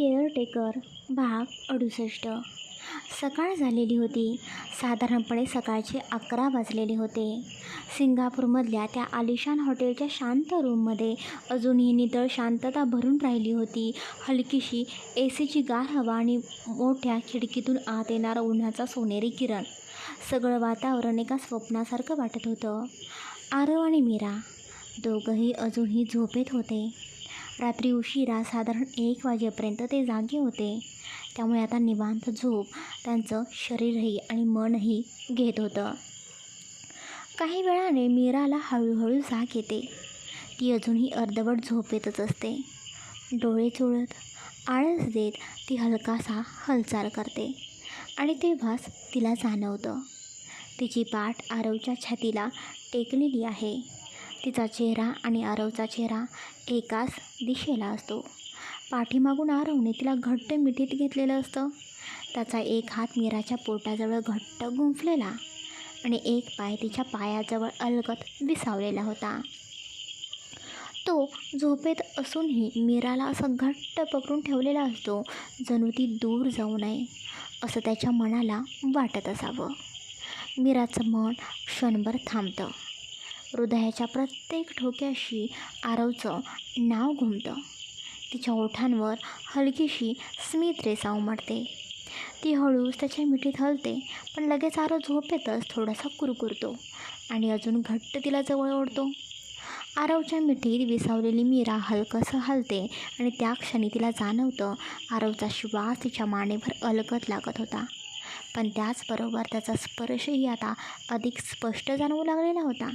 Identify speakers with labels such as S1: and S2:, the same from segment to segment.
S1: Caretaker भाग अडुसष्ट. सकाळ झालेली होती. साधारणपणे सकाळचे अकरा वाजलेले होते. सिंगापूरमधल्या त्या आलिशान हॉटेलच्या शांत रूममध्ये अजूनही नितळ शांतता भरून राहिली होती. हलकीशी ए सीची गार हवा आणि मोठ्या खिडकीतून आत येणारा उन्हाचा सोनेरी किरण. सगळं वातावरण एका स्वप्नासारखं वाटत होतं. आरव आणि मीरा दोघंही अजूनही झोपेत होते. रात्री उशिरा साधारण एक वाजेपर्यंत ते जागे होते. त्यामुळे आता निवांत झोप त्यांचं शरीरही आणि मनही घेत होतं. काही वेळाने मीराला हळूहळू जाग येते. ती अजूनही अर्धवट झोपेतच असते. डोळे चोळत आळस देत ती हलकासा हालचाल करते आणि तेव्हाच तिला जाणवतं. तिची पाठ आरवच्या छातीला टेकलेली आहे. तिचा चेहरा आणि आरवचा चेहरा एकाच दिशेला असतो. पाठीमागून आरवने तिला घट्ट मिठीत घेतलेलं असतं. त्याचा एक हात मीराच्या पोटाजवळ घट्ट गुंफलेला आणि एक पाय तिच्या पायाजवळ अलगत विसावलेला होता. तो झोपेत असूनही मीराला असं घट्ट पकडून ठेवलेला असतो जणू ती दूर जाऊ नये असं त्याच्या मनाला वाटत असावं. मीराचं मन क्षणभर थांबतं. हृदयाच्या प्रत्येक ठोक्याशी आरवचं नाव घुमतं. तिच्या ओठांवर हलकीशी स्मित रेसा उमटते. ती हळूच त्याच्या मिठीत हलते पण लगेच आरव झोपेतच थोडासा कुरकुरतो आणि अजून घट्ट तिला जवळ ओढतो. आरवच्या मिठीत विसावलेली मीरा हलकंसं हलते आणि त्या क्षणी तिला जाणवतं आरवचा श्वास तिच्या मानेभर अलगत लागत होता. पण त्याचबरोबर त्याचा स्पर्शही आता अधिक स्पष्ट जाणवू लागलेला होता.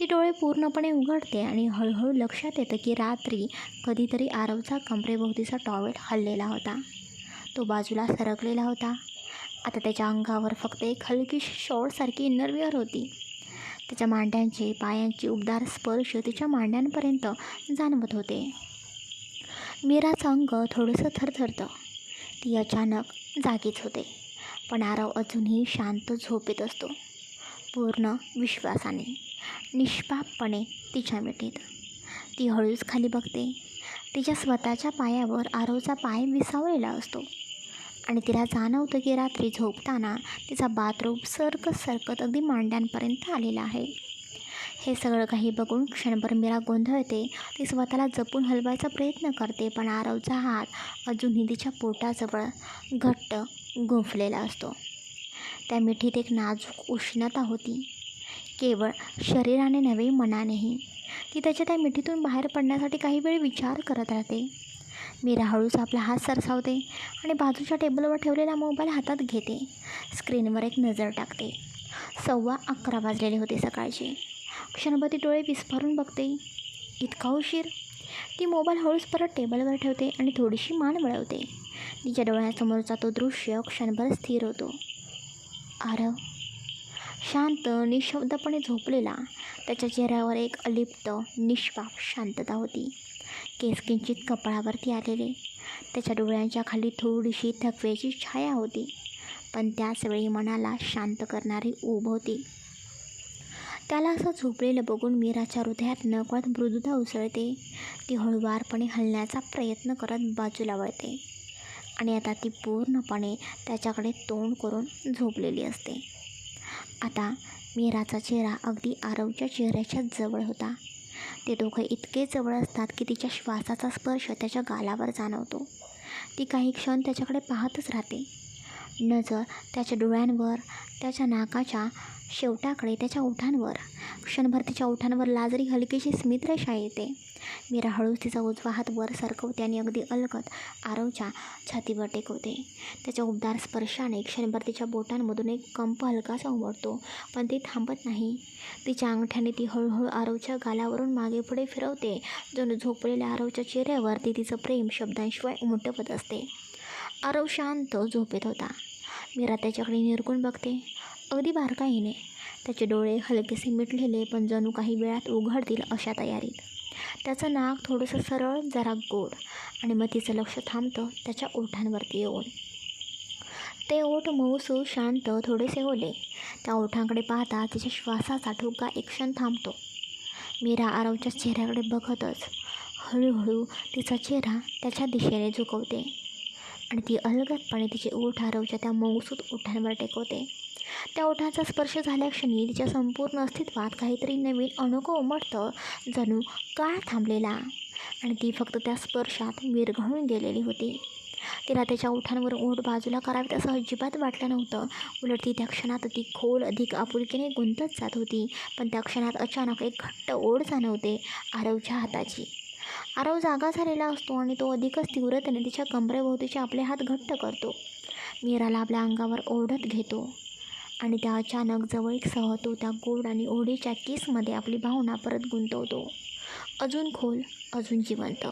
S1: ती डोळे पूर्णपणे उघडते आणि हळूहळू लक्षात येतं की रात्री कधीतरी आरवचा कमरेभोवतीचा टॉवेल हललेला होता. तो बाजूला सरकलेला होता. आता त्याच्या अंगावर फक्त एक हलकी शॉर्टसारखी इन्नरवेअर होती. त्याच्या मांड्यांचे पायांचे उबदार स्पर्श तिच्या मांड्यांपर्यंत जाणवत होते. मीराचं अंग थोडंसं थरथरतं. ती अचानक जागीच होते. पण आरव अजूनही शांत झोपेत असतो. पूर्ण विश्वासाने. निष्पापपणे तिच्या मिठीत. ती हळूच खाली बघते. तिच्या स्वतःच्या पायावर आरवचा पाय विसावलेला असतो. आणि तिला जाणवतं की रात्री झोपताना तिचा बाथरूम सरकत सरकत अगदी मांड्यांपर्यंत आलेला आहे. हे सगळं काही बघून क्षणभर मीरा गोंधळते. ती स्वतःला जपून हलवायचा प्रयत्न करते पण आरवचा हात अजूनही तिच्या पोटाजवळ घट्ट गुंफलेला असतो. त्या मिठीत एक नाजूक उष्णता होती. केवळ शरीराने नव्हे मनानेही. ती त्याच्या त्या मिठीतून बाहेर पडण्यासाठी काही वेळ विचार करत राहते. मीरा हळूच आपला हात सरसावते आणि बाजूच्या टेबलवर ठेवलेला मोबाईल हातात घेते. स्क्रीनवर एक नजर टाकते. सव्वा अकरा वाजलेले होते सकाळचे. क्षणभर ती डोळे विस्फारून बघते. इतका उशीर? ती मोबाईल हळूच परत टेबलवर ठेवते आणि थोडीशी मान वळवते. तिच्या डोळ्यासमोरचा तो दृश्य क्षणभर स्थिर होतो. आरव शांत निशब्दपणे झोपलेला. त्याच्या चेहऱ्यावर एक अलिप्त निष्पाप शांतता होती. केस किंचित कपाळावरती आलेले. त्याच्या डोळ्यांच्या खाली थोडीशी थकव्याची छाया होती. पण त्याचवेळी मनाला शांत करणारी ऊब होती. त्याला असं झोपलेलं बघून मीराच्या हृदयात नकळत मृदुता उसळते. ती हळुवारपणे हलण्याचा प्रयत्न करत बाजूला वळते. आणि आता ती पूर्णपणे त्याच्याकडे तोंड करून झोपलेली असते. आता मीराचा चेहरा अगदी आरवच्या चेहऱ्याच्या जवळ होता. ते दोघं इतके जवळ असतात की तिच्या श्वासाचा स्पर्श त्याच्या गालावर जाणवतो. ती काही क्षण त्याच्याकडे पाहतच राहते. नजर त्याच्या डोळ्यांवर त्याच्या नाकाच्या शेवटाकडे त्याच्या ओठांवर. क्षणभर तिच्या ओठांवर लाजरी हलकीशी स्मितरेषा येते. मीरा हळूच तिचा उजवा हात वर सरकवते आणि अगदी अलगत आरवच्या छातीवर टेकवते. त्याच्या उबदार स्पर्शाने क्षणभर तिच्या बोटांमधून एक कंप हलकासा उमटतो पण ती थांबत नाही. तिच्या अंगठ्याने ती हळूहळू आरवच्या गालावरून मागे पुढे फिरवते जणू झोपलेल्या आरवच्या चेहऱ्यावर ती तिचं प्रेम शब्दांशिवाय उमटवत असते. आरव शांत झोपेत होता. मीरा त्याच्याकडे निरकून बघते. अगदी बारकाईने. त्याचे डोळे हलकेसे मिटलेले पण जणू काही वेळात उघडतील अशा तयारीत. त्याचं नाक थोडंसं सरळ जरा गोड आणि मग तिचं लक्ष थांबतं त्याच्या ओठांवरती येऊन. ते ओठ मऊसू शांत थोडेसे ओले. त्या ओठांकडे पाहता तिच्या श्वासाचा ठोका एक क्षण थांबतो. मीरा आरवच्या चेहऱ्याकडे बघतच हळूहळू तिचा चेहरा त्याच्या दिशेने झुकवते आणि ती अलगदपणे तिचे ओठ आरवच्या त्या मऊसूत ओठांवर टेकवते. त्या ओठांचा स्पर्श झाल्याक्षणी तिच्या संपूर्ण अस्तित्वात काहीतरी नवीन अणुको उमटतं जणू काळ थांबलेला. आणि ती फक्त त्या स्पर्शात विरघळून गेलेली होती. तिला त्याच्या ओठांवर ओठ बाजूला करावी असं अजिबात वाटलं नव्हतं. उलट ती त्या क्षणात ती खोल अधिक आपुलकीने गुंतत जात होती. पण त्या क्षणात अचानक एक घट्ट ओढ जाणवते आरवच्या हाताची. आरव जागा झालेला असतो आणि तो अधिकच तीव्रतेने तिच्या कमरेभोवतीचे आपले हात घट्ट करतो. मीराला आपल्या अंगावर ओढत घेतो. आणि त्या अचानक जवळीकसह तो त्या गोड आणि ओढीच्या केसमध्ये आपली भावना परत गुंतवतो. अजून खोल अजून जिवंत.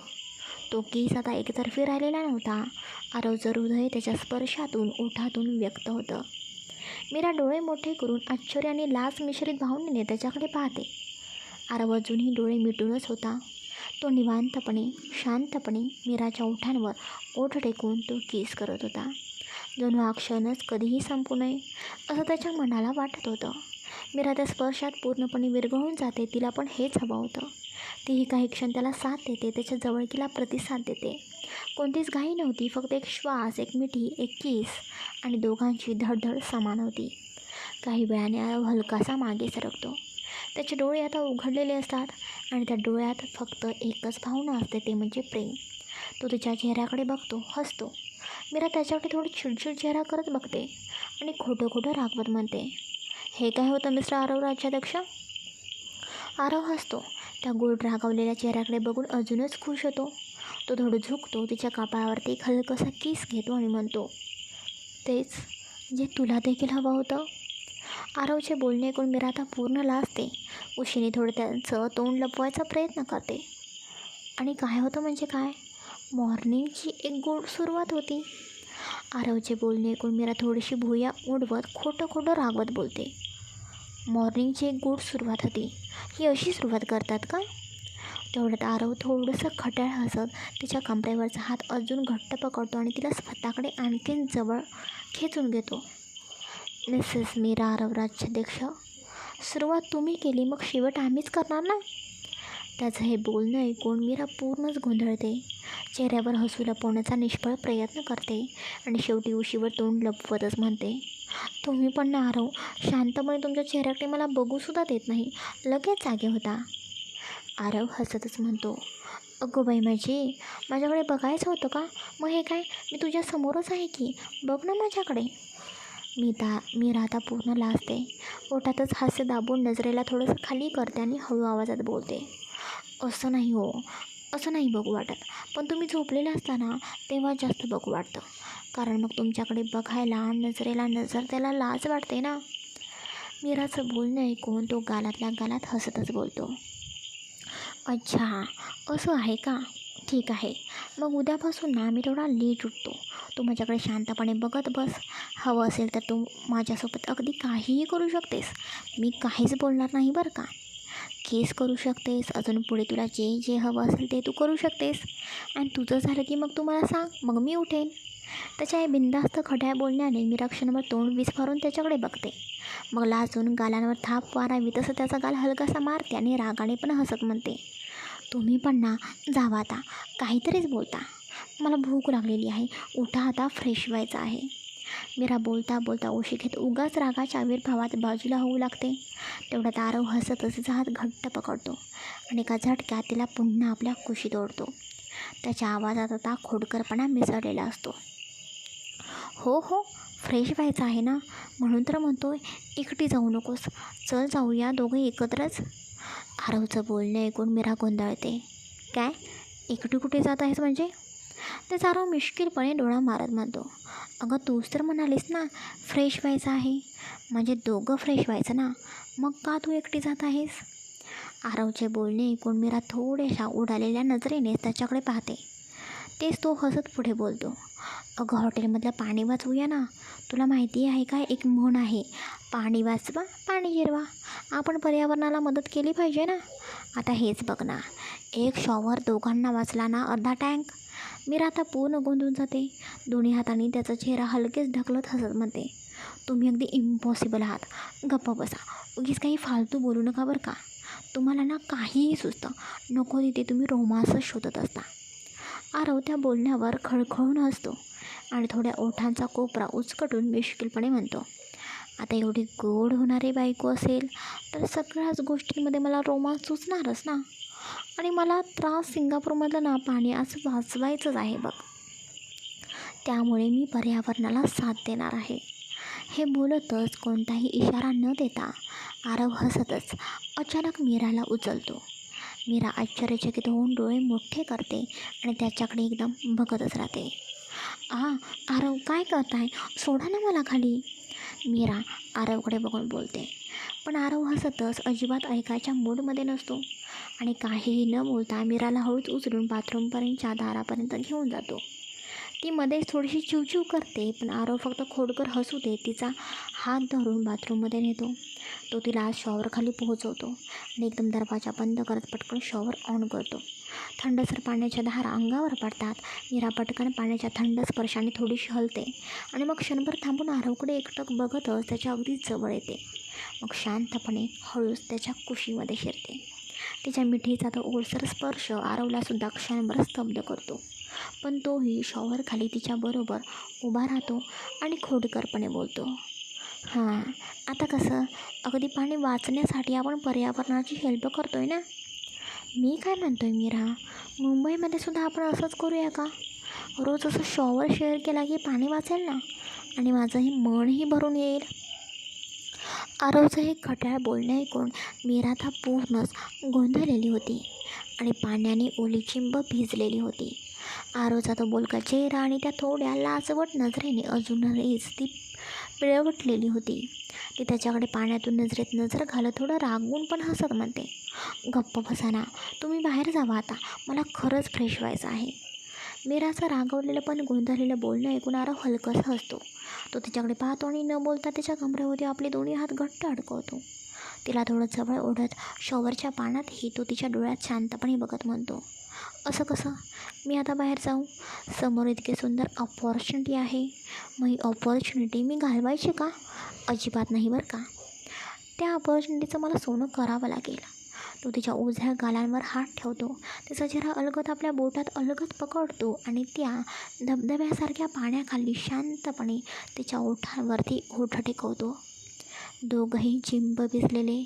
S1: तो केस आता एकतर्फी राहिलेला नव्हता. आरवचं हृदय त्याच्या स्पर्शातून ओठातून व्यक्त होतं. मीरा डोळे मोठे करून आश्चर्य आणि लाज मिश्रित भावनेने त्याच्याकडे पाहते. आरव अजूनही डोळे मिटूनच होता. तो निवांतपणे शांतपणे मीराच्या ओठांवर ओठ टेकून तो केस करत होता. जणू हा क्षणच कधीही संपू नये असं त्याच्या मनाला वाटत होतं. मीरा त्या स्पर्शात पूर्णपणे विरघळून जाते तिला पण हेच हवं होतं. तीही काही क्षण त्याला साथ देते त्याच्या जवळकीला प्रतिसाद देते. कोणतीच घाई नव्हती फक्त एक श्वास एक मिठी एक किस आणि दोघांची धडधड समान होती. काही वेळाने हलकासा मागे सरकतो. त्याचे डोळे आता उघडलेले असतात आणि त्या डोळ्यात फक्त एकच भावना असते ते म्हणजे प्रेम. तो तिच्या चेहऱ्याकडे बघतो हसतो. मीरा त्याच्याकडे थोडी चिडचिड चेहरा करत बघते आणि खोटं खोटं रागवत म्हणते. हे काय होतं मिस्टर आरव राज्याध्यक्ष? आरव हसतो. त्या गोड रागावलेल्या चेहऱ्याकडे बघून अजूनच खुश होतो. तो थोडं झुकतो तिच्या कापाळावरती एक हलकसा किस घेतो आणि म्हणतो तेच जे तुला देखील हवं होतं. आरवचे बोलणे ऐकून मीरा आता पूर्ण लाजते. उशीने थोडं त्यांचं तोंड लपवायचा प्रयत्न करते. आणि काय होतं म्हणजे काय? मॉर्निंगची एक गोड सुरुवात होती. आरवचे बोलणे ऐकून मीरा थोडीशी भुया उडवत खोटं खोटं रागवत बोलते. मॉर्निंगची एक गोड सुरुवात होती. ही अशी सुरुवात करतात का? तेवढ्यात आरव थोडंसं खट्याळ हसत तिच्या कमरेवरचा हात अजून घट्ट पकडतो आणि तिला स्वतःकडे आणखीन जवळ खेचून घेतो. मिसेस मीरा आरव राज्याध्यक्ष सुरुवात तुम्ही केली मग शेवट आम्हीच करणार ना? त्याचं हे बोलणं ऐकून मीरा पूर्णच गोंधळते. चेहऱ्यावर हसू लपवण्याचा निष्फळ प्रयत्न करते आणि शेवटी उशीवर तोंड लपवतच म्हणते तुम्ही पण ना शांतपणे तुमच्या चेहऱ्याकडे मला बघूसुद्धा देत नाही. लगेच जागे होता. आरव हसतच म्हणतो अगो बाई माझी माझ्याकडे बघायचं होतं का? मग हे काय? मी तुझ्या समोरच आहे की? बघ ना माझ्याकडे. मी ता मी राहता पूर्ण लाजते. ओठातच हास्य दाबून नजरेला थोडंसं खाली करते आणि हळू आवाजात बोलते असं नाही हो. असं नाही बघू वाटत. पण तुम्ही झोपलेले असताना तेव्हा जास्त बघू वाटतं. कारण मग तुमच्याकडे बघायला नजरेला नजर त्याला लाज वाटते ना. मीराचं बोलणं ऐकून तो गालातल्या गालात हसतच बोलतो. अच्छा असं आहे का? ठीक आहे. मग उद्यापासून ना मी थोडा लेट उठतो. तू माझ्याकडे शांतपणे बघत बस. हवं असेल तर तू माझ्यासोबत अगदी काहीही करू शकतेस. मी काहीच बोलणार नाही बरं का? केस करू शकतेस. अजून पुढे तुला जे जे हवं असेल ते तू करू शकतेस. आणि तुझं झालं की मग तू मला सांग मग मी उठेन. त्याच्या या बिंदास्त खड्या बोलण्याने मी रक्षणावर तोंड विस्फारून त्याच्याकडे बघते. मग लाजून गालांवर थाप वारावी तसं त्याचा गाल हलकासा मारते आणि रागाने पण हसत म्हणते तुम्ही पण ना जावा आता. काहीतरीच बोलता. मला भूक लागलेली आहे. उठा आता फ्रेश व्हायचं आहे. मीरा बोलता बोलता उशी घेत उगाच रागाच्या आविर्भावात बाजूला होऊ लागते. तेवढ्यात आरव हसतच हात घट्ट पकडतो आणि एका झटक्यात तिला पुन्हा आपल्या कुशीत ओढतो. त्याच्या आवाजात आता खोडकरपणा मिसळलेला असतो. हो हो फ्रेश व्हायचं आहे ना? म्हणून तर म्हणतो एकटी जाऊ नकोस. चल जाऊया दोघं एकत्रच. आरवचं बोलणं ऐकून मीरा गोंधळते. काय? एकटी कुठे जात आहेस म्हणजे? ते आरव मिश्किलपणे डोळा मारत म्हणतो अगं तूच तर म्हणालीस ना फ्रेश व्हायचं आहे. म्हणजे दोघं फ्रेश व्हायचं ना? मग का तू एकटी जात आहेस? आरवचे बोलणे ऐकून मीरा थोड्याशा उडालेल्या नजरेने त्याच्याकडे पाहते. तेच तो हसत पुढे बोलतो. अगं हॉटेलमधलं पाणी वाचवूया ना? तुला माहिती आहे का? एक म्हण आहे. पाणी वाचवा पाणी जिरवा. आपण पर्यावरणाला मदत केली पाहिजे ना? आता हेच बघ ना. एक शॉवर दोघांना वाचला ना? अर्धा टँक? मी आता पूर्ण गोंधून जाते. दोन्ही हातांनी त्याचा चेहरा हलकेच ढकलत हसत म्हणते. तुम्ही अगदी इम्पॉसिबल आहात. गप्प बसा. उगीच काही फालतू बोलू नका बरं का? तुम्हाला ना काहीही सुचतं. नको तिथे तुम्ही रोमांसच शोधत असता. आरव त्या बोलण्यावर खळखळून हसतो आणि थोड्या ओठांचा कोपरा उचकटून मिश्किलपणे म्हणतो आता एवढी गोड होणारी बायको असेल तर सगळ्याच गोष्टींमध्ये मला रोमांस सुचणारच ना? आणि मला त्रास सिंगापूरमधलं ना पाणी आज वाचवायचंच आहे बघ. त्यामुळे मी पर्यावरणाला साथ देणार आहे. हे बोलतच कोणताही इशारा न देता आरव हसतच अचानक मीराला उचलतो. मीरा आश्चर्यचकित होऊन डोळे मोठे करते आणि त्याच्याकडे एकदम बघतच राहते. आ आरव काय करताय? सोडा ना मला खाली. मीरा आरवकडे बघून बोलते. पण आरव हसतच अजिबात ऐकायच्या मूडमध्ये नसतो. आणि काहीही न बोलता मीराला हळूच उचलून बाथरूमपर्यंतच्या दारापर्यंत घेऊन जातो. ती मध्येच थोडीशी चिवचिव करते पण आरव फक्त खोडकर हसू दे तिचा हात धरून बाथरूममध्ये नेतो. तो तिला आज शॉवरखाली पोहोचवतो आणि एकदम दरवाजा बंद करत पटकन शॉवर ऑन करतो. थंडसर पाण्याच्या धारा अंगावर पडतात. मीरा पटकन पाण्याच्या थंड स्पर्शाने थोडीशी हलते आणि मग क्षणभर थांबून आरवकडे एकटक बघतच त्याच्या अगदी जवळ येते. मग शांतपणे हळूच त्याच्या कुशीमध्ये शिरते. तिच्या मिठीचा तो ओलसर स्पर्श आरवलासुद्धा क्षणभर स्तब्ध करतो. पण तोही शॉवरखाली तिच्याबरोबर उभा राहतो आणि खोडकरपणे बोलतो. हां आता कसं? अगदी पाणी वाचण्यासाठी आपण पर्यावरणाची हेल्प करतो आहे ना? मी काय म्हणतो आहे मीरा? मुंबईमध्ये सुद्धा आपण असंच करूया का? रोज असं शॉवर शेअर केला की पाणी वाचेल ना? आणि माझंही मनही भरून येईल. आरवचं हे खट्याळ बोलणे ऐकून मीरा आता पूर्णच गोंधळलेली होती आणि पाण्याने ओली चिंब भिजलेली होती. आरोचा तो बोलका चेहरा आणि त्या थोड्या लाजवट नजरेने अजूनहीच ती पिळवटलेली होती. ती त्याच्याकडे पाण्यातून नजरेत नजर घालत थोडं रागून पण हसत म्हणते गप्प बसाना तुम्ही बाहेर जावा आता मला खरंच फ्रेश व्हायचं आहे. मीराचं रागवलेलं पण गोंधळलेलं बोलणं ऐकून आरव हलकंसं हसतो. तो तिच्याकडे पाहतो आणि न बोलता त्याच्या कमरेमध्ये आपले दोन्ही हात घट्ट अडकवतो. तिला थोडं जवळ ओढत शॉवरच्या पाण्यातही तो तिच्या डोळ्यात शांतपणे बघत म्हणतो असं कसं? मी आता बाहेर जाऊ? समोर इतकी सुंदर ऑपॉर्च्युनिटी आहे. मग ही ऑपॉर्च्युनिटी मी घालवायची का? अजिबात नाही बरं का? त्या ऑपॉर्च्युनिटीचं मला सोनं करावं लागेल. तो तिच्या ओझ्या गालांवर हात ठेवतो. तिचा चेहरा अलगत आपल्या बोटात अलगत पकडतो आणि त्या धबधब्यासारख्या पाण्याखाली शांतपणे तिच्या ओठांवरती ओठ टेकवतो. दोघंही चिंब भिजलेले.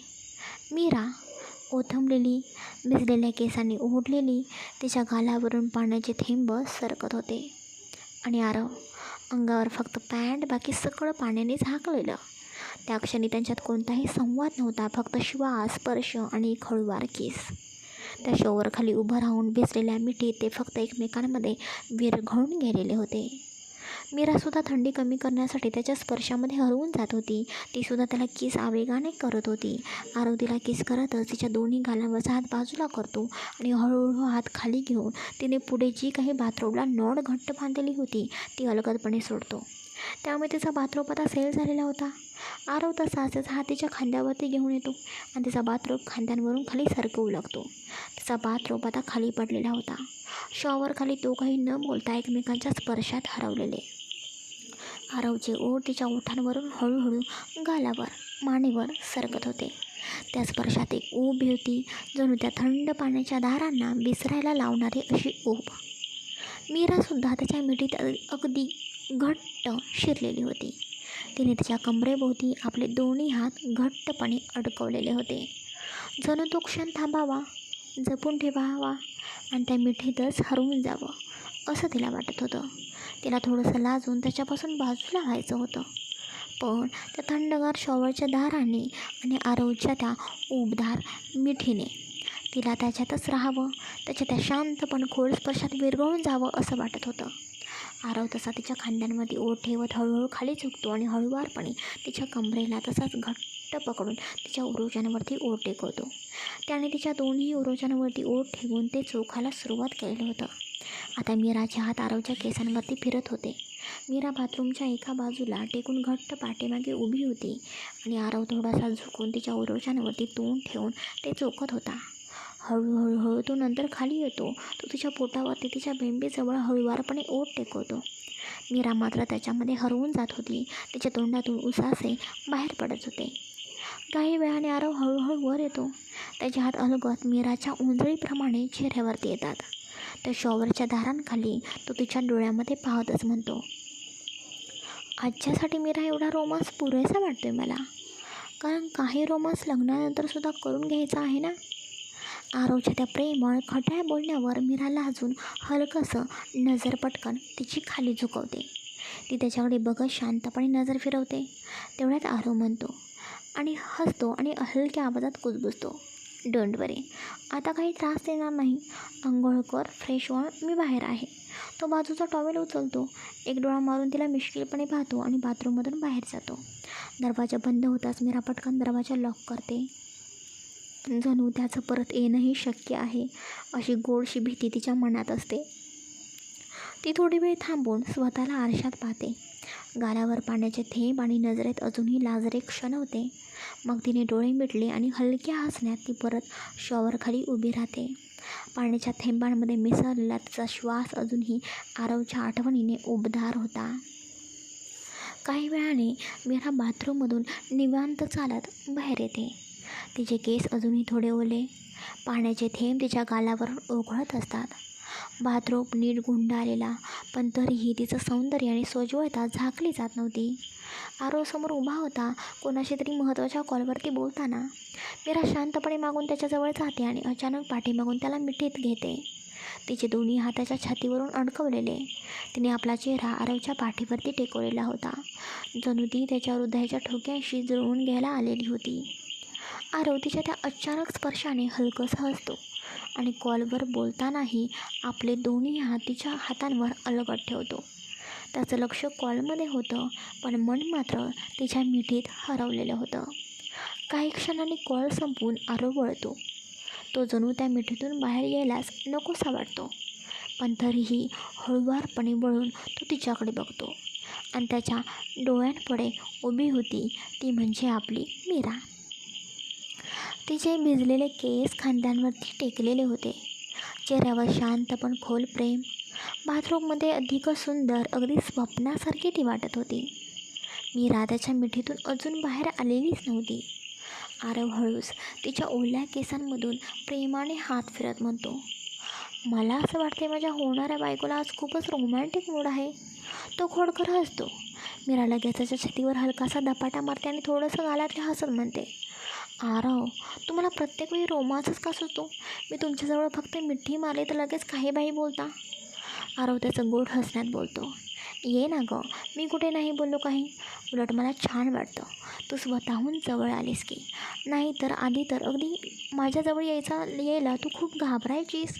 S1: मीरा ओथंबलेली भिजलेल्या केसांनी ओढलेली तिच्या गालावरून पाण्याचे थेंब सरकत होते. आणि आरव अंगावर फक्त पॅन्ट बाकी सगळं पाण्याने झाकलेलं त्या क्षणी त्यांच्यात कोणताही संवाद नव्हता फक्त श्वास स्पर्श आणि एक हळूवार केस. त्या शोवरखाली उभं राहून भिजलेल्या मिठीत ते फक्त एकमेकांमध्ये विरघळून गेलेले होते. मीरासुद्धा थंडी कमी करण्यासाठी त्याच्या स्पर्शामध्ये हरवून जात होती. तीसुद्धा त्याला किस आवेगाने करत होती. आरव किस करतच तिच्या दोन्ही गालांवरचा हात बाजूला करतो आणि हळूहळू हात खाली घेऊन तिने पुढे जी काही बाथरूमला नॉड घट्ट बांधलेली होती ती अलगदपणे सोडतो. त्यामुळे तिचा बाथरूम आता सेल झालेला होता. आरव तसा त्याचा हात तिच्या खांद्यावरती घेऊन येतो आणि तिचा बाथरूम खांद्यांवरून खाली सरकवू लागतो. तिचा बाथरूम आता खाली पडलेला होता. शॉवर खाली तो काही न बोलता एकमेकांच्या स्पर्शात हरवलेले. आरवचे ओढ तिच्या ओठांवरून हळूहळू गालावर मानेवर सरकत होते. त्या स्पर्शात एक ऊब होती जणू त्या थंड पाण्याच्या दारांना विसरायला लावणारी अशी ऊब. मीरासुद्धा त्याच्या मिठीत अगदी घट्ट शिरलेली होती. तिने तिच्या कमरेभोवती आपले दोन्ही हात घट्टपणे अडकवलेले होते. जणू तो क्षण थांबावा जपून ठेवावा आणि त्या मिठीतच हरवून जावं असं तिला वाटत होतं. तिला थोडंसं लाजून त्याच्यापासून बाजूला व्हायचं होतं. पण त्या थंडगार शॉवरच्या दाराने आणि आरवच्या त्या उबदार मिठीने तिला त्याच्यातच राहावं त्याच्या त्या शांत पण खोल स्पर्शात विरघळून जावं असं वाटत होतं. आरव तसा तिच्या खांद्यांमध्ये ओढ ठेवत हळूहळू खाली झुकतो आणि हळूवारपणे तिच्या कमरेला तसाच घट्ट पकडून तिच्या उरोजांवरती ओढ टेकवतो त्याने तिच्या दोन्ही उरोजांवरती ओढ ठेवून ते चोखायला सुरुवात केलं होतं. आता मीराचे हात आरवच्या केसांवरती फिरत होते. मीरा बाथरूमच्या एका बाजूला टेकून घट्ट पाठीमागे उभी होती आणि आरव थोडासा झुकून तिच्या उरोजांवरती तोंड ठेवून ते चोखत होता. हळूहळू हळू तो नंतर खाली येतो. तो तिच्या पोटावरती तिच्या बेंबीजवळ हळूवारपणे ओट टेकवतो. मीरा मात्र त्याच्यामध्ये हरवून जात होती. तिच्या तोंडातून उसासे बाहेर पडत होते. काही वेळाने आरव हळूहळू वर येतो. त्याचे हात अलगत मीराच्या उंजळीप्रमाणे चेहऱ्यावरती येतात. त्या शॉवरच्या दारांखाली तो तिच्या डोळ्यामध्ये पाहतच म्हणतो आजच्यासाठी मीरा एवढा रोमांस पुरेसा वाटतोय मला. कारण काही रोमांस लग्नानंतर सुद्धा करून घ्यायचा आहे ना? आरवच्या त्या प्रेमळ खट्या बोलण्यावर मीराला अजून हलकंसं नजर पटकन तिची खाली झुकवते. ती त्याच्याकडे बघत शांतपणे नजर फिरवते. तेवढ्यात आरव म्हणतो आणि हसतो आणि हलक्या आवाजात कुजबुजतो. डोंट वरी आता काही त्रास देणार नाही. आंघोळ कर फ्रेश व्हा मी बाहेर आहे. तो बाजूचा टॉवेल उचलतो एक डोळा मारून तिला मिश्किलपणे पाहतो आणि बाथरूममधून बाहेर जातो. दरवाजा बंद होताच मीरा पटकन दरवाजा लॉक करते. जणू त्याचं परत येणंही शक्य आहे अशी गोडशी भीती तिच्या मनात असते. ती थोडी वेळ थांबून स्वतःला आरशात पाहते. गालावर पाण्याचे थेंब आणि नजरेत अजूनही लाजरे क्षण होते. मग तिने डोळे मिटले आणि हलक्या हसण्यात ती परत शॉवरखाली उभी राहते. पाण्याच्या थेंबांमध्ये मिसळलेला तिचा श्वास अजूनही आरवच्या आठवणीने उबदार होता. काही वेळाने मीरा बाथरूममधून निवांत चालत बाहेर येते. तिचे केस अजूनही थोडे ओले. पाण्याचे थेंब तिच्या गालावर ओघळत असतात. बाथरूप नीट गुंडाळलेला पण तरीही तिचं सौंदर्य आणि सोज्वळता झाकली जात नव्हती. आरोसमोर उभा होता कोणाशी तरी महत्त्वाच्या कॉलवरती बोलताना. मीरा शांतपणे मागून त्याच्याजवळ जाते आणि अचानक पाठीमागून त्याला मिठीत घेते. तिचे दोन्ही हाताच्या छातीवरून अडकवलेले. तिने आपला चेहरा आरवच्या पाठीवरती टेकवलेला होता. जणू ती त्याच्या हृदयाच्या ठोक्यांशी जुळवून घ्यायला आलेली होती. आरवतीच्या त्या अचानक स्पर्शाने हलकसा असतो आणि कॉलवर बोलतानाही आपले दोन्ही हात तिच्या हातांवर अलगट ठेवतो. त्याचं लक्ष कॉलमध्ये होतं पण मन मात्र तिच्या मिठीत हरवलेलं होतं. काही क्षणांनी कॉल संपवून आरव वळतो. तो जणू त्या मिठीतून बाहेर यायलाच नकोसा वाटतो पण तरीही हळुवारपणे वळून तो तिच्याकडे बघतो. आणि त्याच्या डोळ्यांपुढे उभी होती ती म्हणजे आपली मीरा. तिचे भिजलेले केस खांद्यांवरती टेकलेले होते. चेहऱ्यावर शांत पण खोल प्रेम. बाथरूममध्ये अधिक सुंदर अगदी स्वप्नासारखी ती वाटत होती. मी राधाच्या मिठीतून अजून बाहेर आलेलीच नव्हती. आरव हळूस तिच्या ओल्या केसांमधून प्रेमाने हात फिरत म्हणतो मला असं वाटते माझ्या होणाऱ्या बायकोला आज खूपच रोमॅन्टिक मूड आहे. तो खोडकर हसतो. मीरा लगेच त्याच्या छातीवर हलकासा दपाटा मारते आणि थोडंसं गालातले हसत म्हणते आरव हो. तुम्हाला प्रत्येक वेळी रोमांचच का सुचतो? मी तुमच्याजवळ फक्त मिठी मारली तर लगेच काही बाई बोलता. आरव त्याचं गोड हसण्यात बोलतो. ये ना गं मी कुठे नाही बोललो काही? उलट मला छान वाटतं. तू स्वतःहून जवळ आलीस की. नाही तर आधी तर अगदी माझ्याजवळ यायचा यायला तू खूप घाबरायचीस.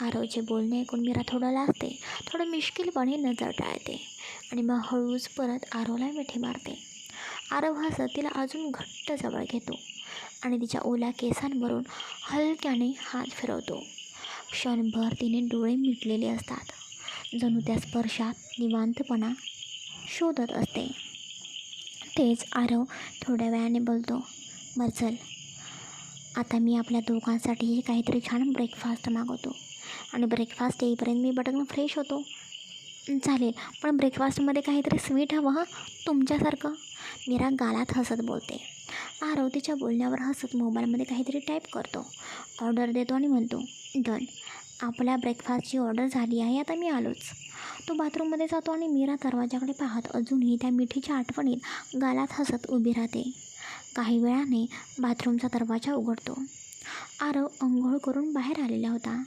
S1: आरवचे बोलणे ऐकून मीरा थोडं लाजते थोडं मिश्किलपणे नजर टाळते आणि मग हळूच परत आरवला मिठी मारते. आरव हसत तिला अजून घट्ट जवळ घेतो. आणि तिच्या ओल्या केसांवरून हलक्याने हात फिरवतो. क्षणभर तिने डोळे मिटलेले असतात. जणू त्या स्पर्शात निवांतपणा शोधत असते. तेच आरव थोड्या वेळाने बोलतो बरं चल. आता मी आपल्या दोघांसाठीही काहीतरी छान ब्रेकफास्ट मागवतो. आणि ब्रेकफास्ट येईपर्यंत मी बटन फ्रेश होतो. चालेल पण ब्रेकफास्टमध्ये काहीतरी स्वीट हवं हां? तुमच्यासारखं. मीरा गालात हसत बोलते. आरव तिच्या बोलण्यावर हसत मोबाईलमध्ये काहीतरी टाईप करतो. ऑर्डर देतो आणि म्हणतो डन. आपल्या ब्रेकफास्टची ऑर्डर झाली आहे आता मी आलोच. तो बाथरूममध्ये जातो आणि मीरा दरवाजाकडे पाहत अजूनही त्या मिठीच्या आठवणीत गालात हसत उभी राहते. काही वेळाने बाथरूमचा दरवाजा उघडतो. आरव अंघोळ करून बाहेर आलेला होता.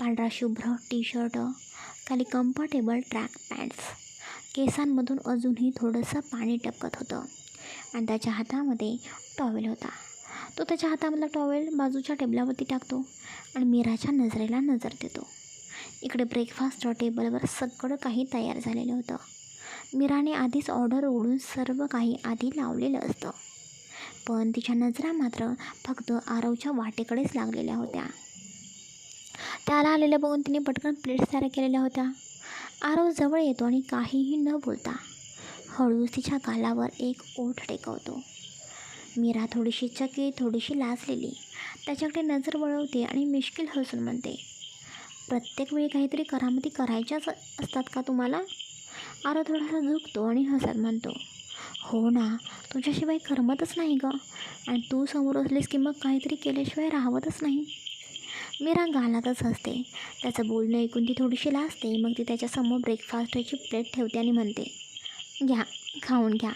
S1: पांढरा शुभ्र टी शर्ट खाली कम्फर्टेबल ट्रॅक पॅन्ट्स केसांमधून अजूनही थोडंसं पाणी टपकत होतं. आणि त्याच्या हातामध्ये टॉवेल होता. तो त्याच्या हातामधला टॉवेल बाजूच्या टेबलावरती टाकतो आणि मीराच्या नजरेला नजर देतो. इकडे ब्रेकफास्ट टेबलवर सगळं काही तयार झालेलं होतं. मीराने आधीच ऑर्डर ओढून सर्व काही आधी लावलेलं असतं. पण तिच्या नजरा मात्र फक्त आरवच्या वाटेकडेच लागलेल्या होत्या. त्याला आलेलं बघून तिने पटकन प्लेट्स तयार केलेल्या होत्या. आरव जवळ येतो आणि काहीही न बोलता हळू तिच्या गालावर एक ओठ टेकवतो. मीरा थोडीशी चकी थोडीशी लाजलेली. त्याच्याकडे नजर वळवते आणि मिश्किल हसून म्हणते प्रत्येक वेळी काहीतरी करामती करायच्याच असतात का तुम्हाला? आरो थोडासा झुकतो आणि हसत म्हणतो हो ना तुझ्याशिवाय करमतच नाही गं. आणि तू समोर असलीस की मग काहीतरी केल्याशिवाय राहतच नाही. मीरा गालातच हसते. त्याचं बोलणं ऐकून ती थोडीशी लाजते. मग ती त्याच्यासमोर ब्रेकफास्टची प्लेट ठेवते आणि म्हणते घ्या खाऊन घ्या.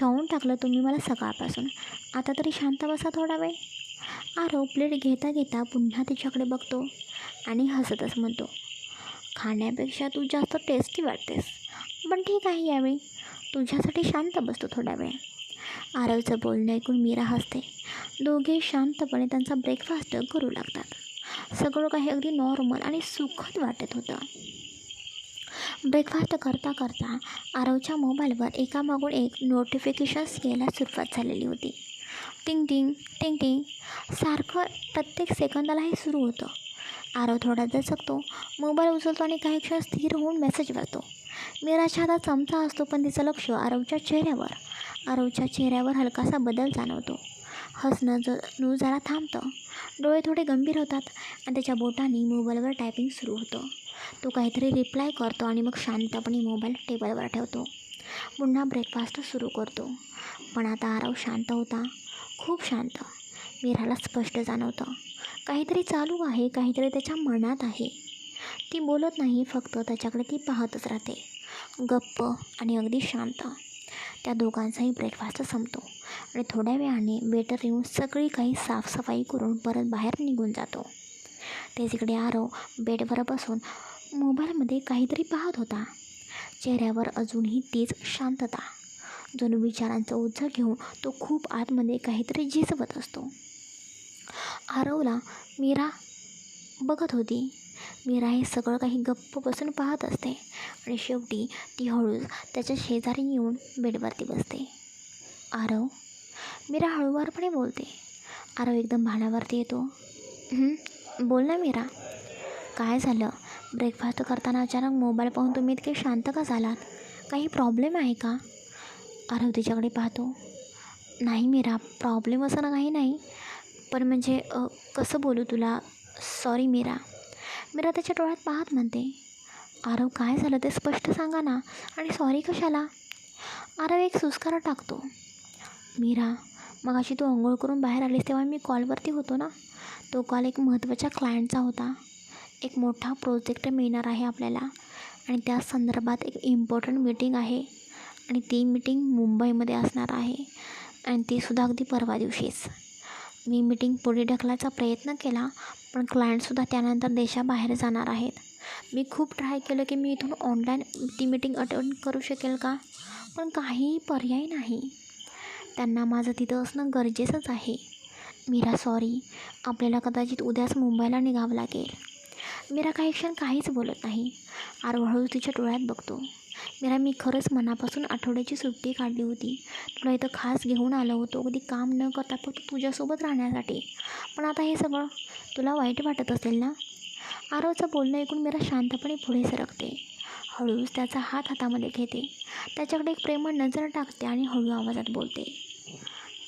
S1: छावून टाकलं तुम्ही मला सकाळपासून. आता तरी शांत बसा थोडा वेळ. आरव प्लेट घेता घेता पुन्हा तिच्याकडे बघतो आणि हसतच म्हणतो खाण्यापेक्षा तू जास्त टेस्टी वाटतेस. पण ठीक आहे यावेळी. तुझ्यासाठी शांत बसतो थोडा वेळ. आरवचं बोलणं ऐकून मीरा हसते. दोघे शांतपणे त्यांचा ब्रेकफास्ट करू लागतात. सगळं काही अगदी नॉर्मल आणि सुखद वाटत होतं. ब्रेकफास्ट करता करता आरवच्या मोबाईलवर एकामागून एक नोटिफिकेशन्स यायला सुरुवात झालेली होती. टिंग टिंग टिंग टिंग सारखं प्रत्येक सेकंदाला हे सुरू होतं. आरव थोडा दचकतो मोबाईल उचलतो आणि काही क्षण स्थिर होऊन मेसेज वाचतो. मीराच्या हातात चमचा असतो पण तिचं लक्ष आरवच्या चेहऱ्यावर. आरवच्या चेहऱ्यावर हलकासा बदल जाणवतो. हसणं ज नू जरा थांबतं. डोळे थोडे गंभीर होतात आणि त्याच्या बोटाने मोबाईलवर टायपिंग सुरू होतं. तो काहीतरी रिप्लाय करतो आणि मग शांतपणे मोबाईल टेबलवर ठेवतो. पुन्हा ब्रेकफास्ट सुरू करतो. पण आता आरव शांत होता. खूप शांत. मीराला स्पष्ट जाणवतं. काहीतरी चालू आहे काहीतरी त्याच्या मनात आहे. ती बोलत नाही फक्त त्याच्याकडे ती पाहतच राहते. गप्प आणि अगदी शांत. त्या दोघांचाही ब्रेकफास्ट संपतो. आणि थोड्या वेळाने वेटर येऊन सगळी काही साफसफाई करून परत बाहेर निघून जातो. ते तिकडे आरव बेडवर बसून मोबाईलमध्ये काहीतरी पाहत होता. चेहऱ्यावर अजूनही तीच शांतता. जणू विचारांचा ओझं घेऊन तो खूप आतमध्ये काहीतरी झिजवत असतो. आरवला मीरा बघत होती. मीरा हे सगळं काही गप्प बसून पाहत असते आणि शेवटी ती हळूच त्याच्या शेजारी येऊन बेडवरती बसते. आरव मीरा हळूवारपणे बोलते. आरव एकदम भानावरती येतो. बोल ना मीरा. काय झालं? ब्रेकफास्ट करताना अचानक मोबाईल पाहून तुम्ही इतके शांत का झालात? काही प्रॉब्लेम आहे का? अरे तिच्याकडे पाहतो. नाही मीरा प्रॉब्लेम असं ना काही नाही. पण म्हणजे कसं बोलू तुला? सॉरी मीरा. मीरा त्याच्या डोळ्यात पाहत म्हणते. आरव काय झालं? ते स्पष्ट सांगा ना. आणि सॉरी कशाला? आरव एक सुस्कारा टाकतो. मीरा मग अशी तू आंघोळ करून बाहेर आलीस तेव्हा मी कॉलवरती होतो ना? तो कॉल एक महत्त्वाच्या क्लायंटचा होता. एक मोठा प्रोजेक्ट मिळणार आहे आपल्याला. आणि त्या संदर्भात एक इम्पॉर्टंट मीटिंग आहे. आणि ती मीटिंग मुंबईमध्ये असणार आहे. आणि तीसुद्धा अगदी परवा दिवशीच. मी मीटिंग पुढे ढकलायचा प्रयत्न केला पण क्लायंटसुद्धा त्यानंतर देशाबाहेर जाणार आहेत. मी खूप ट्राय केलं की मी इथून ऑनलाईन ती मीटिंग अटेंड करू शकेल का? पण काही पर्याय नाही. त्यांना माझं तिथं असणं गरजेचंच आहे. मीरा सॉरी आपल्याला कदाचित उद्याच मुंबईला निघावं लागेल. मीरा काही क्षण काहीच बोलत नाही. आरव हळूच तिच्या डोळ्यात बघतो. मीरा मी खरंच मनापासून आठवड्याची सुट्टी काढली होती. तुला इथं खास घेऊन आलो होतो. कधी काम न करता फक्त तुझ्यासोबत राहण्यासाठी. पण आता हे सगळं तुला वाईट वाटत असेल ना? आरवचं बोलणं ऐकून मीरा शांतपणे पुढे सरकते. हळूच त्याचा हात हातामध्ये घेते. त्याच्याकडे एक प्रेमळ नजर टाकते आणि हळू आवाजात बोलते.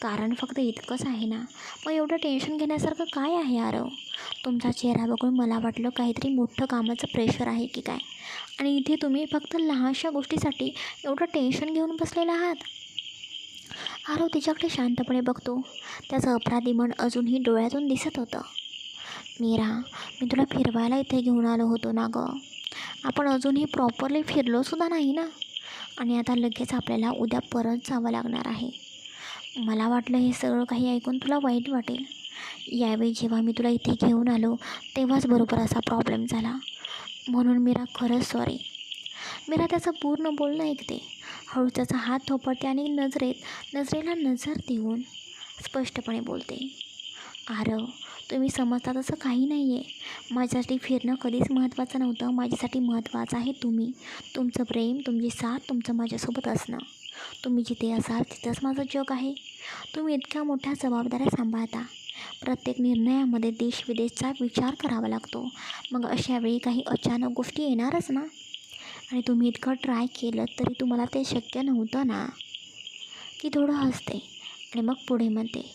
S1: कारण फक्त इतकंच आहे ना? मग एवढं टेन्शन घेण्यासारखं काय आहे आरव तुमचा चेहरा बघून मला वाटलं काहीतरी मोठं कामाचं प्रेशर आहे की काय? आणि इथे तुम्ही फक्त लहानशा गोष्टीसाठी एवढं टेन्शन घेऊन बसलेलं आहात? आरव तिच्याकडे शांतपणे बघतो. त्याचं अपराधी मन अजूनही डोळ्यातून दिसत होतं. मीरा मी तुला फिरवायला इथे घेऊन आलो होतो ना गं. आपण अजूनही प्रॉपरली फिरलोसुद्धा नाही ना? आणि आता लगेच आपल्याला उद्या परत जावं लागणार आहे. मला वाटलं हे सगळं काही ऐकून तुला वाईट वाटेल. यावेळी जेव्हा मी तुला इथे घेऊन आलो तेव्हाच बरोबर असा प्रॉब्लेम झाला. म्हणून मीरा खरंच सॉरी मीरा त्याचं पूर्ण बोलणं ऐकते. हळू त्याचा हात थोपडते आणि नजरेत नजरेला नजर देऊन स्पष्टपणे बोलते. आरव तुम्ही समजता तसं काही नाही आहे माझ्यासाठी फिरणं कधीच महत्त्वाचं नव्हतं. माझ्यासाठी महत्त्वाचं आहे तुम्ही. तुमचं प्रेम तुमची साथ तुमचं माझ्यासोबत असणं. तुम्ही जिथे असाल तिथंच माझं जग आहे. तुम्ही इतक्या मोठ्या जबाबदाऱ्या सांभाळता. प्रत्येक निर्णयामध्ये देश विदेशचा विचार करावा लागतो. मग अशा वेळी काही अचानक गोष्टी येणारच ना? आणि तुम्ही इतकं ट्राय केलं तरी तुम्हाला ते शक्य नव्हतं ना? की थोडं हसते आणि मग पुढे म्हणते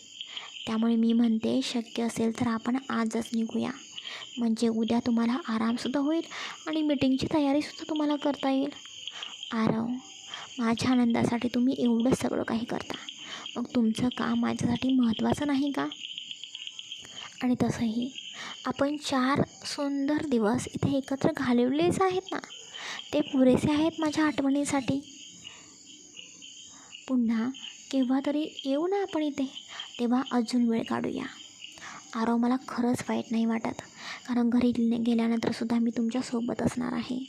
S1: त्यामुळे मी म्हणते शक्य असेल तर आपण आजच निघूया. म्हणजे उद्या तुम्हाला आरामसुद्धा होईल आणि मिटिंगची तयारीसुद्धा तुम्हाला करता येईल. आराम माझ्या आनंदासाठी तुम्ही एवढं सगळं काही करता. मग तुमचं काम माझ्यासाठी महत्त्वाचं नाही का? आणि तसंही आपण चार सुंदर दिवस इथे एकत्र घालवलेच आहेत ना? ते पुरेसे आहेत माझ्या आठवणीसाठी. पुन्हा केव्हा तरी येऊ ना आपण इथे तेव्हा अजून वेळ काढूया. आरव मला खरंच वाईट नाही वाटत. कारण घरी गेल्यानंतर गेल्यानंतरसुद्धा मी तुमच्यासोबत असणार आहे.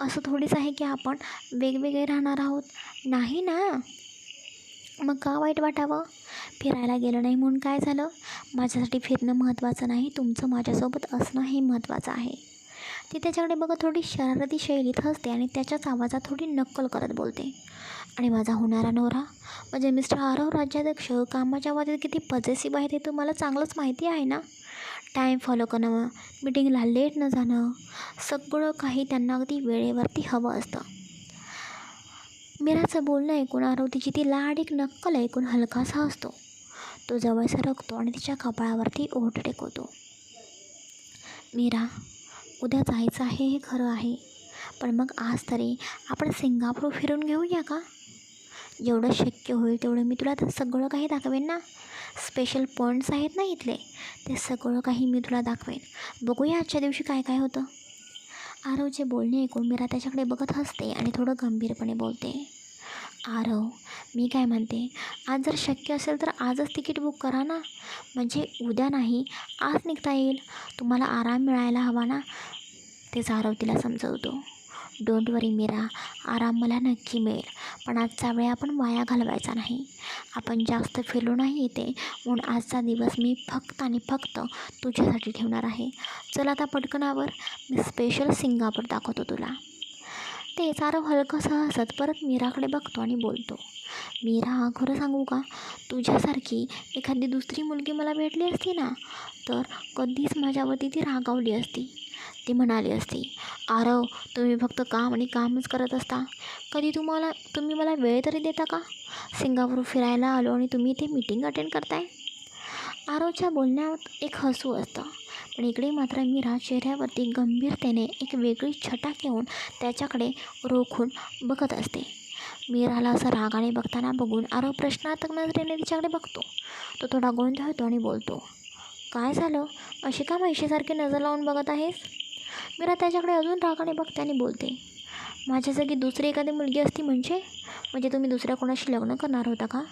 S1: असं थोडीच आहे की आपण वेगवेगळे राहणार आहोत. नाही ना? मग का वाईट वाटावं? फिरायला गेलं नाही म्हणून काय झालं? माझ्यासाठी फिरणं महत्त्वाचं नाही. तुमचं माझ्यासोबत असणं हे महत्त्वाचं आहे. ती त्याच्याकडे बघत थोडी शरारती शैलीत हसते आणि त्याच्याच आवाजात थोडी नक्कल करत बोलते. आणि माझा होणारा नवरा. म्हणजे मिस्टर आरव राज्याध्यक्ष कामाच्या बाबतीत किती पॉझिटिव्ह आहे ते तुम्हाला चांगलंच माहिती आहे ना. टाईम फॉलो करणं मिटिंगला लेट न जाणं सगळं काही त्यांना अगदी वेळेवरती हवं असतं. मीराचं बोलणं ऐकून आरव तिची ती लाड एक नक्कल ऐकून हलकासा असतो. तो जवळ सरकतो आणि तिच्या कपाळावरती ओठ टेकवतो. मीरा उद्या जायचं आहे हे खरं आहे. पण मग आज तरी आपण सिंगापूर फिरून घेऊया का? जेवढं शक्य होईल तेवढं मी तुला तर सगळं काही दाखवेन ना? स्पेशल पॉईंट्स आहेत ना इथले? ते सगळं काही मी तुला दाखवेन. बघूया आजच्या दिवशी काय काय होतं. आरवचे बोलणे ऐकून मीरा त्याच्याकडे बघत हसते आणि थोडं गंभीरपणे बोलते. आरव मी काय म्हणते? आज जर शक्य असेल तर आजच तिकीट बुक करा ना? म्हणजे उद्या नाही आज निघता येईल. तुम्हाला आराम मिळायला हवा ना? तेच आरव तिला समजवतो. डोंट वरी मीरा आराम मला नक्की मिळेल. पण आजचा वेळ आपण वाया घालवायचा नाही. आपण जास्त फिरलो नाही इथे. म्हणून आजचा दिवस मी फक्त आणि फक्त तुझ्यासाठी ठेवणार आहे. चल आता पटकनावर मी स्पेशल सिंगापूर दाखवतो तुला. ते सारं हलकंसं हसत परत मीराकडे बघतो आणि बोलतो. मीरा खरं सांगू का? तुझ्यासारखी एखादी दुसरी मुलगी मला भेटली असती ना तर कधीच माझ्यावरती ती रागावली असती. ती म्हणाली असती आरव तुम्ही फक्त काम आणि कामच करत असता. कधी तुम्हाला तुम्ही मला वेळ तरी देता का? सिंगापूर फिरायला आलो आणि तुम्ही इथे मीटिंग अटेंड करताय? आरवच्या बोलण्यात एक हसू असतं पण इकडे मात्र मीरा चेहऱ्यावरती गंभीरतेने एक वेगळी छटा घेऊन त्याच्याकडे रोखून बघत असते. मीराला असं रागाने बघताना बघून आरव प्रश्नार्थक नजरेने तिच्याकडे बघतो. तो थोडा गोंधळतो आणि बोलतो काय झालं? अशी का म्हैशीसारखी नजर लावून बघत आहेस? मीरा त्याच्याकडे अजून रागाने बघते आणि बोलते. माझ्या जागी दुसरी एखादी मुलगी असती म्हणजे? म्हणजे तुम्ही दुसऱ्या कोणाशी लग्न करणार होता का?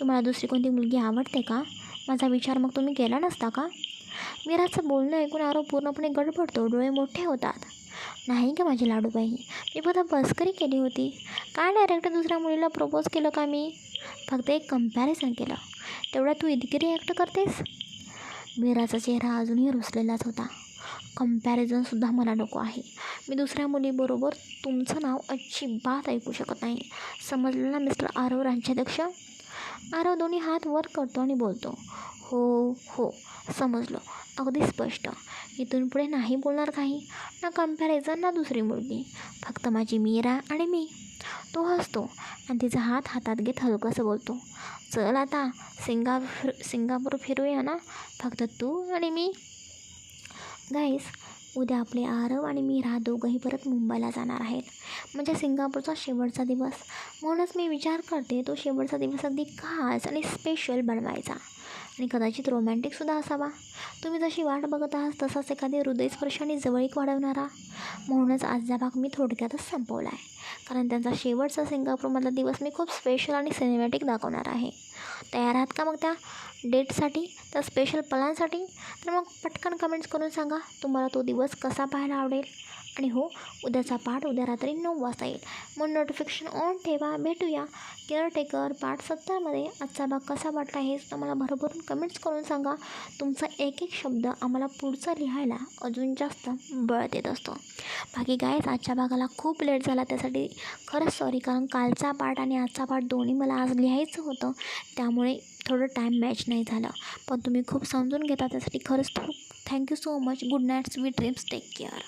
S1: तुम्हाला दुसरी कोणती मुलगी आवडते का? माझा विचार मग तुम्ही केला नसता का? मीराचं बोलणं ऐकून आरोप पूर्णपणे गडबडतो. डोळे मोठे होतात. नाही का माझी लाडूबाई. मी फक्त बसकरी केली होती. काय डायरेक्ट दुसऱ्या मुलीला प्रपोज केलं का मी? फक्त एक कंपॅरिझन केलं. तेवढा तू इतकी रिॲक्ट करतेस? मीराचा चेहरा अजूनही रुसलेलाच होता. कंपॅरिझनसुद्धा मला नको आहे. मी दुसऱ्या मुलीबरोबर तुमचं नाव अजिबात ऐकू शकत नाही. समजलं ना मिस्टर आरव राज्याध्यक्ष? आरव दोन्ही हात वर करतो आणि बोलतो. हो हो समजलं. अगदी स्पष्ट. इथून पुढे नाही बोलणार काही. ना कंपॅरिझन ना दुसरी मुलगी. फक्त माझी मीरा आणि मी. तो हसतो आणि तिचा हात हातात घेत हलकंसं बोलतो. चल आता सिंगापूर सिंगापूर फिरूया ना. फक्त तू आणि मी. गाईस उद्या आपले आरव आणि मी राह दोघंही परत मुंबईला जाणार आहेत. म्हणजे सिंगापूरचा शेवटचा दिवस. म्हणूनच मी विचार करते तो शेवटचा दिवस अगदी खास आणि स्पेशल बनवायचा. आणि कदाचित रोमॅन्टिकसुद्धा असावा. तुम्ही जशी वाट बघत आहात तसाच एखादी हृदयस्पर्श आणि जवळीक वाढवणारा. म्हणूनच आजचा भाग मी थोडक्यातच संपवला आहे कारण त्यांचा शेवटचा सिंगापूरमधला दिवस मी खूप स्पेशल आणि सिनेमॅटिक दाखवणार आहे. तयार आहात का मग त्या डेटसाठी त्या स्पेशल प्लॅनसाठी तर मग पटकन कमेंट्स करून सांगा. तुम्हाला तो दिवस कसा पाहायला आवडेल? आणि हो उद्याचा पाठ उद्या रात्री नऊ वाजता येईल. म्हणून नोटिफिकेशन ऑन ठेवा भेटूया. केअरटेकर पाठ सत्तरमध्ये आजचा भाग कसा वाटला हे तुम्हाला भरभरून कमेंट्स करून सांगा. तुमचा एक एक शब्द आम्हाला पुढचा लिहायला अजून जास्त बळ देत असतो. बाकी गायच आजच्या भागाला खूप लेट झाला त्यासाठी खरंच सॉरी कारण कालचा पाठ आणि आजचा पाठ दोन्ही मला आज लिहायचं होतं. त्यामुळे थोडं टाईम मॅच नाही झालं. पण तुम्ही खूप समजून घेता त्यासाठी खरंच खूप thank you so much good night sweet dreams take care